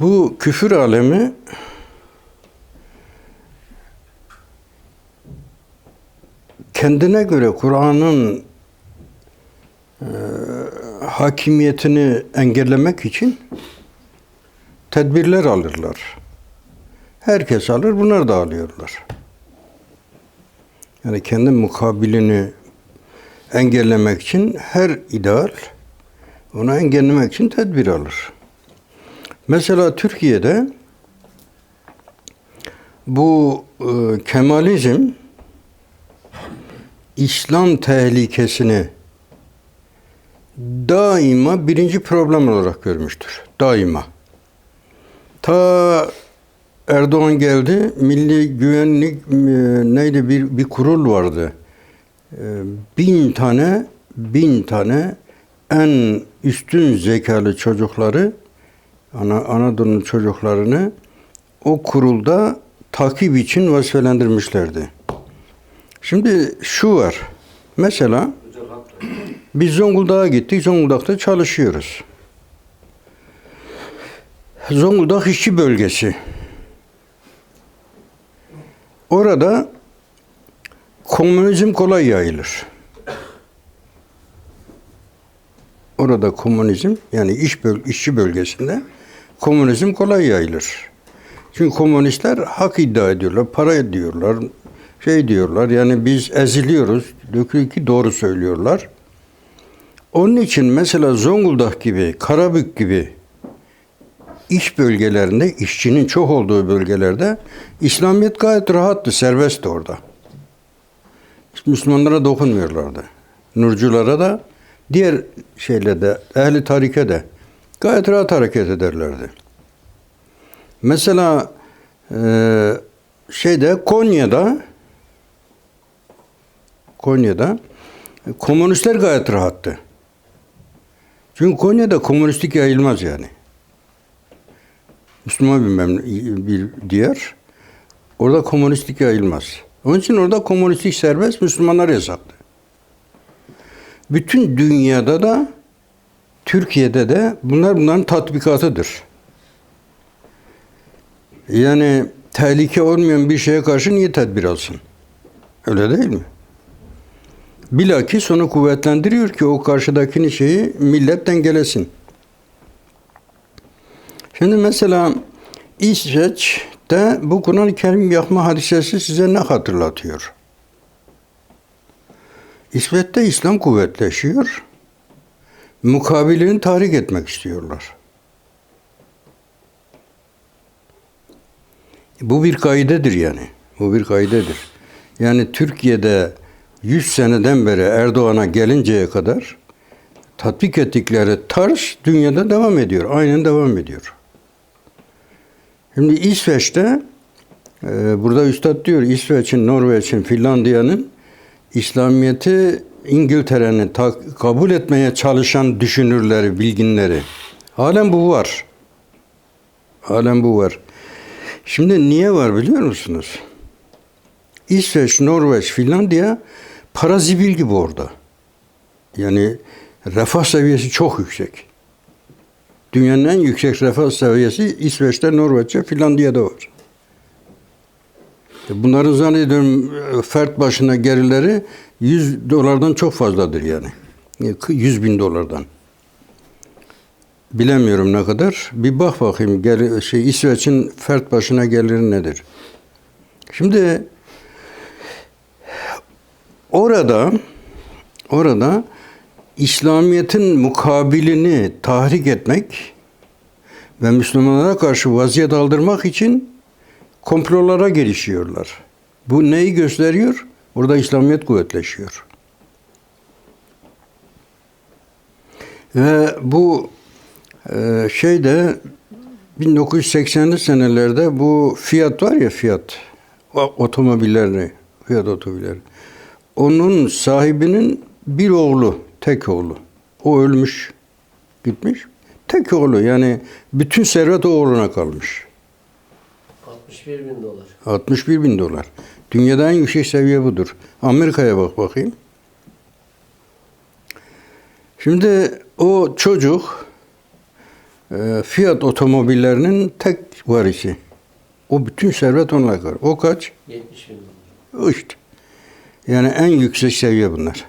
Bu küfür alemi kendine göre Kur'an'ın e, hakimiyetini engellemek için tedbirler alırlar. Herkes alır, bunlar da alıyorlar. Yani kendi mukabilini engellemek için her ideal onu engellemek için tedbir alır. Mesela Türkiye'de bu e, Kemalizm İslam tehlikesini daima birinci problem olarak görmüştür. Daima. Ta Erdoğan geldi, Milli Güvenlik e, neydi bir, bir kurul vardı. E, bin tane, bin tane en üstün zekalı çocukları, Ana, Anadolu'nun çocuklarını o kurulda takip için vazifelendirmişlerdi. Şimdi şu var. Mesela biz Zonguldak'a gittik. Zonguldak'ta çalışıyoruz. Zonguldak işçi bölgesi. Orada komünizm kolay yayılır. Orada komünizm yani iş böl işçi bölgesinde komünizm kolay yayılır. Çünkü komünistler hak iddia ediyorlar, para ediyorlar, şey diyorlar yani biz eziliyoruz. Dökülü ki doğru söylüyorlar. Onun için mesela Zonguldak gibi, Karabük gibi iş bölgelerinde, işçinin çok olduğu bölgelerde İslamiyet gayet rahattı, serbestti orada. Müslümanlara dokunmuyorlardı. Nurculara da, diğer şeylerde, ehli tarike de gayet rahat hareket ederlerdi. Mesela e, şeyde Konya'da Konya'da komünistler gayet rahattı. Çünkü Konya'da komünistlik yayılmaz yani. Müslüman bir, memle- bir diyar. Orada komünistlik yayılmaz. Onun için orada komünistlik serbest, Müslümanlar yasaklı. Bütün dünyada da Türkiye'de de bunlar bunların tatbikatıdır. Yani tehlike olmayan bir şeye karşı niye tedbir alsın? Öyle değil mi? Bilakis onu kuvvetlendiriyor ki o karşıdakini şeyi millet dengelesin. Şimdi mesela İsveç'te bu Kur'an-ı Kerim yakma hadisesi size ne hatırlatıyor? İsveç'te İslam kuvvetleşiyor. Mukabilini tahrik etmek istiyorlar. Bu bir kaidedir yani. Bu bir kaidedir. Yani Türkiye'de 100 seneden beri Erdoğan'a gelinceye kadar tatbik ettikleri tarz dünyada devam ediyor. Aynen devam ediyor. Şimdi İsveç'te e, burada Üstad diyor İsveç'in, Norveç'in, Finlandiya'nın İslamiyet'i İngiltere'nin kabul etmeye çalışan düşünürleri, bilginleri. Halen bu var. Halen bu var. Şimdi niye var biliyor musunuz? İsveç, Norveç, Finlandiya parazibil gibi orada. Yani refah seviyesi çok yüksek. Dünyanın en yüksek refah seviyesi İsveç'te, Norveç'te, Finlandiya'da var. E Bunların zannediyorum e, fert başına gerileri 100 dolardan çok fazladır yani. E, 100 bin dolardan. Bilemiyorum ne kadar. Bir bak bakayım geri, şey İsveç'in fert başına geliri nedir? Şimdi orada orada İslamiyet'in mukabilini tahrik etmek ve Müslümanlara karşı vaziyet aldırmak için komplolara girişiyorlar. Bu neyi gösteriyor? Orada İslamiyet kuvvetleşiyor. Ve bu e, şeyde 1980'li senelerde bu Fiat var ya Fiat otomobillerini Fiat otomobilleri. Onun sahibinin bir oğlu, tek oğlu. O ölmüş, gitmiş. Tek oğlu yani bütün servet o oğluna kalmış. 61 bin dolar. 61 bin dolar. Dünyada en yüksek seviye budur. Amerika'ya bak bakayım. Şimdi o çocuk e, Fiat otomobillerinin tek varisi. O bütün servet onunla kalır. O kaç? 70 bin dolar. İşte. Yani en yüksek seviye bunlar.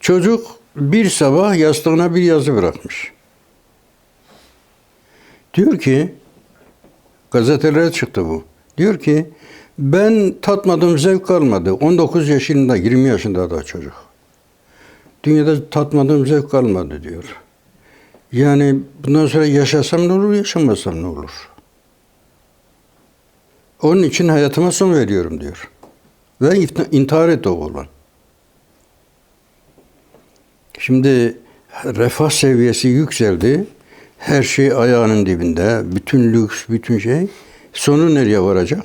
Çocuk bir sabah yastığına bir yazı bırakmış. Diyor ki, gazetelere çıktı bu. Diyor ki, ben tatmadığım zevk kalmadı. 19 yaşında, 20 yaşında da çocuk. Dünyada tatmadığım zevk kalmadı diyor. Yani bundan sonra yaşasam ne olur, yaşamasam ne olur? Onun için hayatıma son veriyorum diyor. Ve intihar etti o oğlan. Şimdi refah seviyesi yükseldi. Her şey ayağının dibinde. Bütün lüks, bütün şey. Sonu nereye varacak?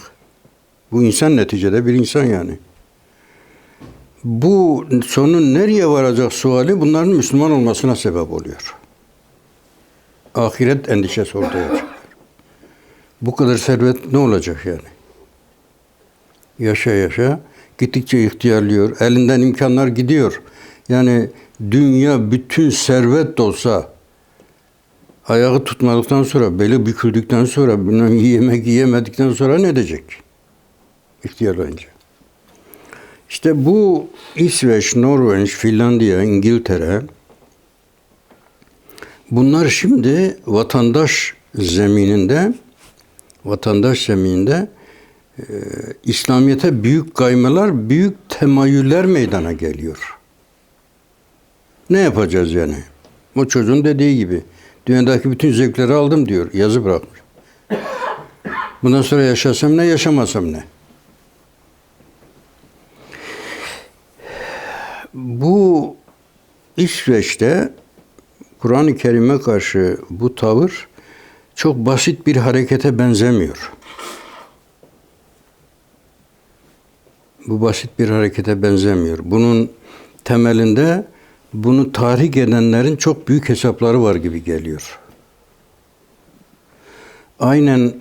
Bu insan neticede bir insan yani. Bu sonu nereye varacak suali bunların Müslüman olmasına sebep oluyor. Ahiret endişesi ortaya çıkıyor. Bu kadar servet ne olacak yani? Yaşa yaşa gittikçe ihtiyarlıyor. Elinden imkanlar gidiyor. Yani dünya bütün servet de olsa ayağı tutmadıktan sonra, beli büküldükten sonra, bilmem yemek yiyemedikten sonra ne edecek? İhtiyarlayınca. İşte bu İsveç, Norveç, Finlandiya, İngiltere bunlar şimdi vatandaş zemininde vatandaş zemininde e, İslamiyet'e büyük kaymalar, büyük temayüller meydana geliyor. Ne yapacağız yani? O çocuğun dediği gibi. Dünyadaki bütün zevkleri aldım diyor. Yazı bırakmış. Bundan sonra yaşasam ne, yaşamasam ne? Bu İsveç'te Kur'an-ı Kerim'e karşı bu tavır çok basit bir harekete benzemiyor. Bu basit bir harekete benzemiyor. Bunun temelinde bunu tahrik edenlerin çok büyük hesapları var gibi geliyor. Aynen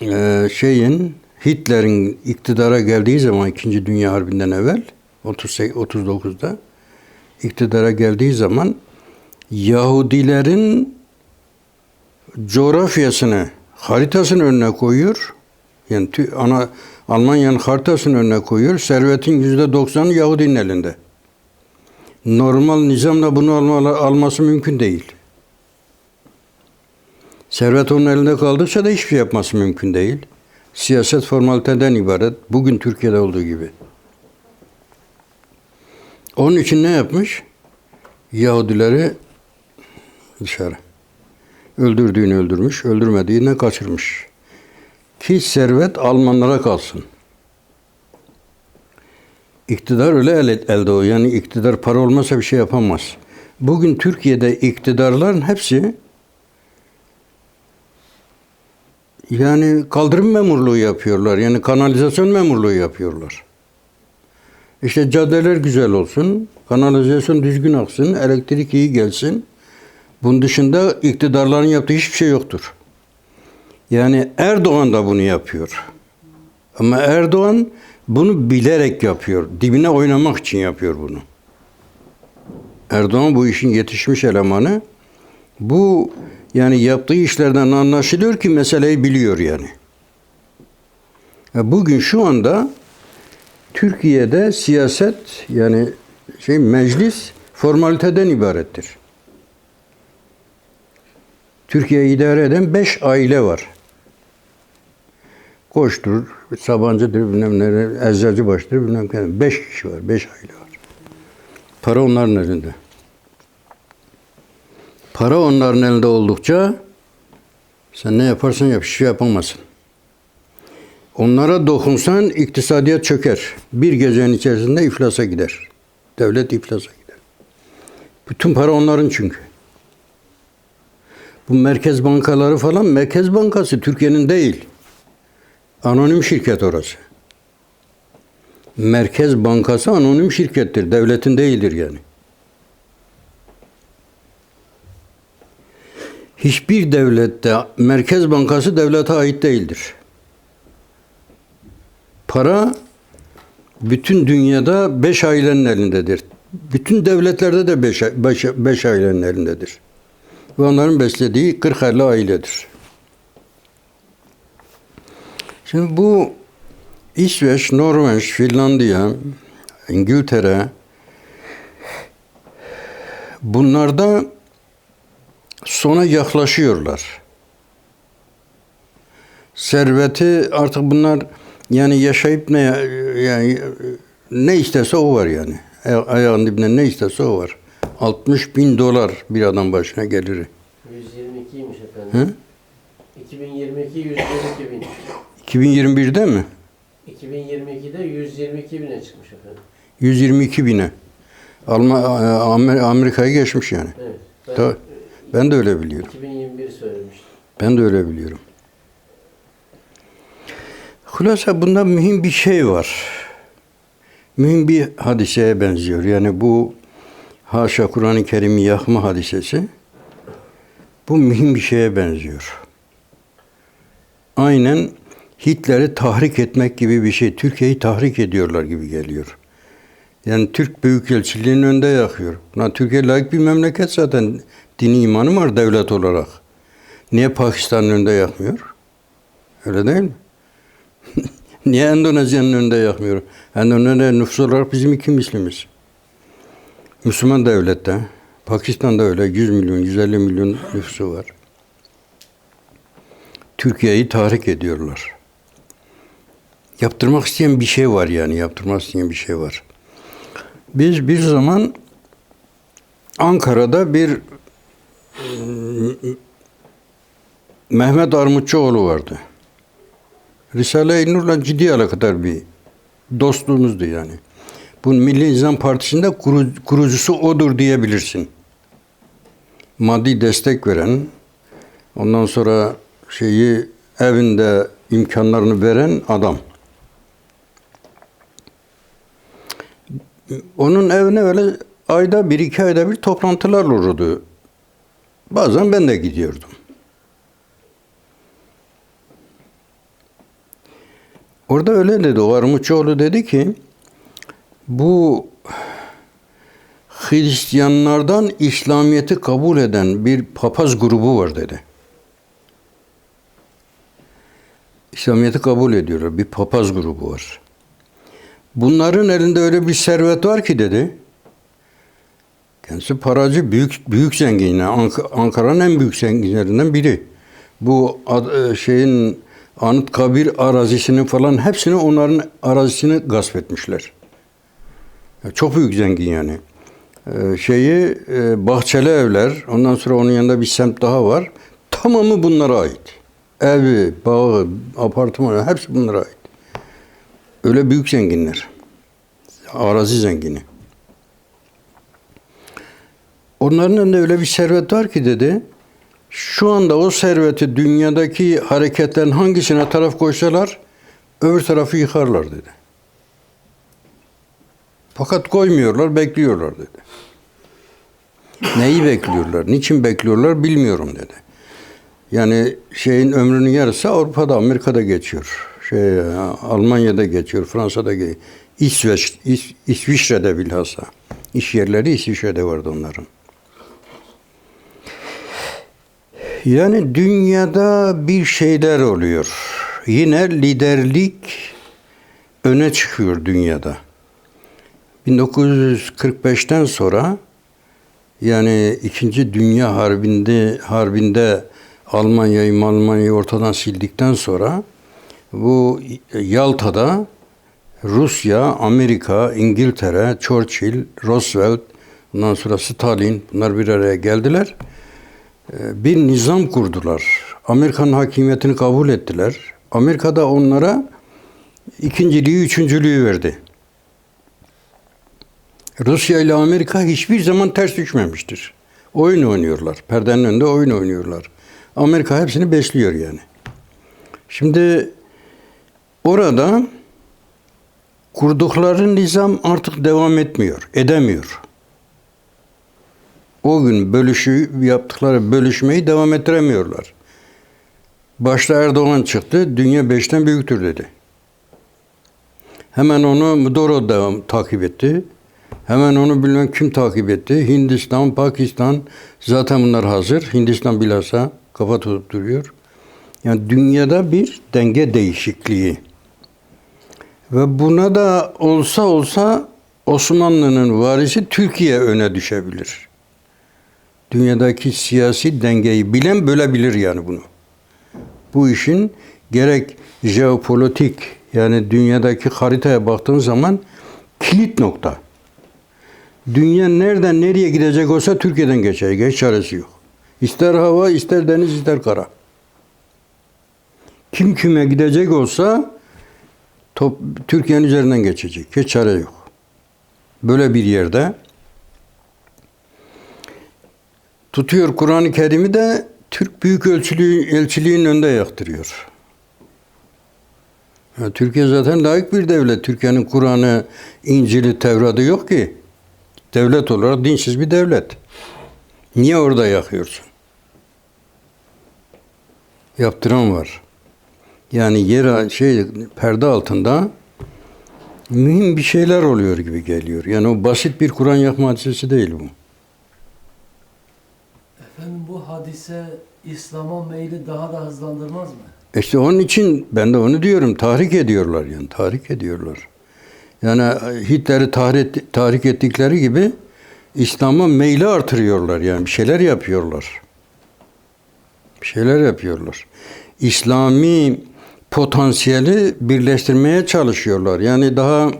e, şeyin Hitler'in iktidara geldiği zaman 2. Dünya Harbi'nden evvel 38 39'da iktidara geldiği zaman Yahudilerin coğrafyasını, haritasını önüne koyuyor. Yani ana Almanya'nın haritasını önüne koyuyor. Servetin yüzde doksanı Yahudinin elinde. Normal nizamla bunu alma, alması mümkün değil. Servet onun elinde kaldıkça da hiçbir şey yapması mümkün değil. Siyaset formaliteden ibaret. Bugün Türkiye'de olduğu gibi. Onun için ne yapmış? Yahudileri dışarı. Öldürdüğünü öldürmüş, öldürmediğini kaçırmış. Ki servet Almanlara kalsın. İktidar öyle el, elde o. Yani iktidar para olmasa bir şey yapamaz. Bugün Türkiye'de iktidarların hepsi yani kaldırım memurluğu yapıyorlar. Yani kanalizasyon memurluğu yapıyorlar. İşte caddeler güzel olsun, kanalizasyon düzgün aksın, elektrik iyi gelsin. Bunun dışında iktidarların yaptığı hiçbir şey yoktur. Yani Erdoğan da bunu yapıyor. Ama Erdoğan bunu bilerek yapıyor. Dibine oynamak için yapıyor bunu. Erdoğan bu işin yetişmiş elemanı. Bu yani yaptığı işlerden anlaşılıyor ki meseleyi biliyor yani. Ya Bugün şu anda Türkiye'de siyaset yani şey meclis formaliteden ibarettir. Türkiye'yi idare eden beş aile var. Koçtur, Sabancı'dır, bilmem ne, Eczacıbaşı'dır, bilmem ne. Beş kişi var, beş aile var. Para onların elinde. Para onların elinde oldukça sen ne yaparsan yap, şey yapamazsın. Onlara dokunsan iktisadiyet çöker. Bir gecenin içerisinde iflasa gider. Devlet iflasa gider. Bütün para onların çünkü. Bu merkez bankaları falan, Merkez Bankası Türkiye'nin değil. Anonim şirket orası. Merkez Bankası anonim şirkettir. Devletin değildir yani. Hiçbir devlette Merkez Bankası devlete ait değildir. Para bütün dünyada beş ailenin elindedir. Bütün devletlerde de beş, beş, beş ailenin elindedir. Ve onların beslediği 40-50 ailedir. Şimdi bu İsveç, Norveç, Finlandiya, İngiltere bunlarda sona yaklaşıyorlar. Serveti artık bunlar yani yaşayıp ne yani ne isterse o var yani. Aya- Ayağın dibinde ne isterse o var. 60 bin dolar bir adam başına gelir. 122'ymiş efendim. Hı? 2022 122 bin. 2021'de mi? 2022'de 122 bine çıkmış efendim. 122 bine. Alman, Amer- Amerika'yı geçmiş yani. Evet. Ben. Ben de öyle biliyorum. 2021 söylemiştim. Ben de öyle biliyorum. Hulasa bunda mühim bir şey var. Mühim bir hadiseye benziyor. Yani bu haşa Kur'an-ı Kerim'i yakma hadisesi bu mühim bir şeye benziyor. Aynen Hitler'i tahrik etmek gibi bir şey. Türkiye'yi tahrik ediyorlar gibi geliyor. Yani Türk Büyükelçiliğinin önünde yakıyor. Lan Türkiye layık bir memleket zaten. Dini imanı var devlet olarak. Niye Pakistan'ın önünde yakmıyor? Öyle değil mi? Niye Endonezya'nın önünde yakmıyor? Endonezya nüfus olarak bizim iki mislimiz. Müslüman devlette. Pakistan'da öyle 100 milyon, 150 milyon nüfusu var. Türkiye'yi tahrik ediyorlar. Yaptırmak isteyen bir şey var yani. Yaptırmak isteyen bir şey var. Biz bir zaman Ankara'da bir Mehmet Armutçuoğlu vardı. Risale-i Nur'la ciddi alakadar bir dostluğumuzdu yani. Bu Milli İnsan Partisi'nde kuru- kurucusu odur diyebilirsin. Maddi destek veren, ondan sonra şeyi evinde imkanlarını veren adam. Onun evine öyle ayda bir iki ayda bir toplantılar olurdu. Bazen ben de gidiyordum. Orada öyle dedi. O Armutçuoğlu dedi ki bu Hristiyanlardan İslamiyet'i kabul eden bir papaz grubu var dedi. İslamiyet'i kabul ediyorlar. Bir papaz grubu var. Bunların elinde öyle bir servet var ki dedi. Kendisi paracı, büyük büyük zengin. Yani Ank- Ankara'nın en büyük zenginlerinden biri. Bu e, şeyin Anıtkabir arazisini falan hepsini onların arazisini gasp etmişler. Çok büyük zengin yani. Ee, şeyi e, bahçeli evler, ondan sonra onun yanında bir semt daha var. Tamamı bunlara ait. Evi, bağı, apartmanı hepsi bunlara ait. Öyle büyük zenginler. Arazi zengini. Onların elinde öyle bir servet var ki dedi. Şu anda o serveti dünyadaki hareketlerin hangisine taraf koysalar öbür tarafı yıkarlar dedi. Fakat koymuyorlar, bekliyorlar dedi. Neyi bekliyorlar, niçin bekliyorlar bilmiyorum dedi. Yani şeyin ömrünün yarısı Avrupa'da, Amerika'da geçiyor. Şey, Almanya'da geçiyor, Fransa'da geçiyor. İsveç, İs, İsviçre'de bilhassa. İş yerleri İsviçre'de vardı onların. Yani dünyada bir şeyler oluyor. Yine liderlik öne çıkıyor dünyada. 1945'ten sonra yani İkinci Dünya Harbi'nde Harbi'nde Almanya'yı Almanya'yı ortadan sildikten sonra bu Yalta'da Rusya, Amerika, İngiltere, Churchill, Roosevelt, ondan sonra Stalin bunlar bir araya geldiler. Ee, Bir nizam kurdular. Amerikan hakimiyetini kabul ettiler. Amerika da onlara ikinciliği, üçüncülüğü verdi. Rusya ile Amerika hiçbir zaman ters düşmemiştir. Oyun oynuyorlar. Perdenin önünde oyun oynuyorlar. Amerika hepsini besliyor yani. Şimdi orada kurdukları nizam artık devam etmiyor, edemiyor. O gün bölüşü yaptıkları bölüşmeyi devam ettiremiyorlar. Başta Erdoğan çıktı, dünya beşten büyüktür dedi. Hemen onu Mudoro devam takip etti. Hemen onu bilmem kim takip etti. Hindistan, Pakistan zaten bunlar hazır. Hindistan bilhassa kafa tutup duruyor. Yani dünyada bir denge değişikliği. Ve buna da olsa olsa Osmanlı'nın varisi Türkiye öne düşebilir. Dünyadaki siyasi dengeyi bilen bölebilir yani bunu. Bu işin gerek jeopolitik yani dünyadaki haritaya baktığın zaman kilit nokta. Dünya nereden nereye gidecek olsa Türkiye'den geçer. Geç çaresi yok. İster hava, ister deniz, ister kara. Kim kime gidecek olsa Türkiye'nin üzerinden geçecek. Hiç çare yok. Böyle bir yerde tutuyor Kur'an-ı Kerim'i de Türk Büyük Elçiliği, Elçiliğin önünde yaktırıyor. Ya, Türkiye zaten layık bir devlet. Türkiye'nin Kur'an'ı, İncil'i, Tevrat'ı yok ki. Devlet olarak dinsiz bir devlet. Niye orada yakıyorsun? Yaptıran var. Yani yer şey perde altında mühim bir şeyler oluyor gibi geliyor. Yani o basit bir Kur'an yakma hadisesi değil bu. Efendim bu hadise İslam'a meyli daha da hızlandırmaz mı? İşte onun için ben de onu diyorum. Tahrik ediyorlar yani. Tahrik ediyorlar. Yani Hitler'i tahrik, tahrik ettikleri gibi İslam'a meyli artırıyorlar yani. Bir şeyler yapıyorlar. Bir şeyler yapıyorlar. İslami potansiyeli birleştirmeye çalışıyorlar. Yani daha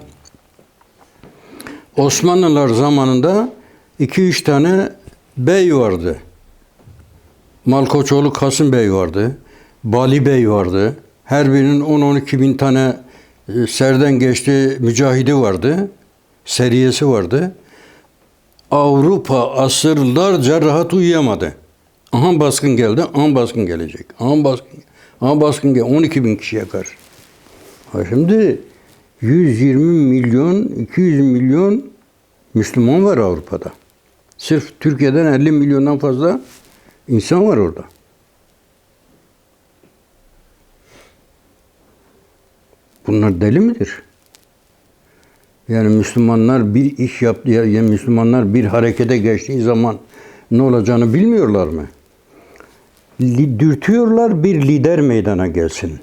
Osmanlılar zamanında 2-3 tane bey vardı. Malkoçoğlu Kasım Bey vardı. Bali Bey vardı. Her birinin 10-12 bin tane e, serden geçti mücahidi vardı. Seriyesi vardı. Avrupa asırlarca rahat uyuyamadı. Aha baskın geldi, aha baskın gelecek. Aha baskın, aha baskın gel 12 bin kişiye karşı. Ha şimdi 120 milyon, 200 milyon Müslüman var Avrupa'da. Sırf Türkiye'den 50 milyondan fazla insan var orada. Bunlar deli midir? Yani Müslümanlar bir iş yaptı, ya yani Müslümanlar bir harekete geçtiği zaman ne olacağını bilmiyorlar mı? Dürtüyorlar bir lider meydana gelsin.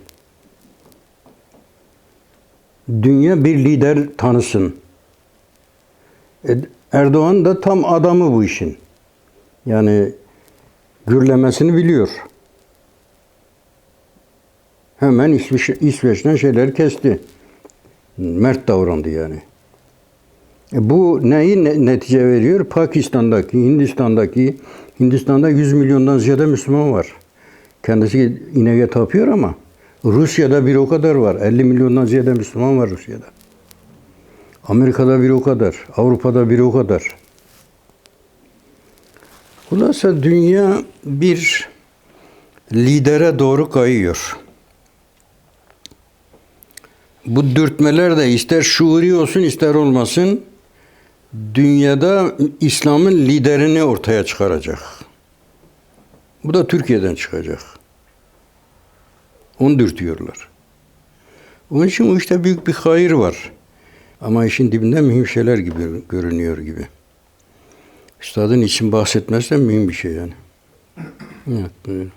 Dünya bir lider tanısın. E, Erdoğan da tam adamı bu işin. Yani gürlemesini biliyor. Hemen İsveç, İsveç'ten şeyler kesti. Mert davrandı yani. E bu neyi ne- netice veriyor? Pakistan'daki, Hindistan'daki, Hindistan'da 100 milyondan ziyade Müslüman var. Kendisi ineğe tapıyor ama Rusya'da bir o kadar var. 50 milyondan ziyade Müslüman var Rusya'da. Amerika'da bir o kadar, Avrupa'da bir o kadar. Hulasa dünya bir lidere doğru kayıyor. Bu dürtmeler de ister şuuri olsun ister olmasın dünyada İslam'ın liderini ortaya çıkaracak. Bu da Türkiye'den çıkacak. Onu dürtüyorlar. Onun için o işte büyük bir hayır var. Ama işin dibinde mühim şeyler gibi görünüyor gibi. Üstadın için bahsetmezsen mühim bir şey yani. Evet, buyurun.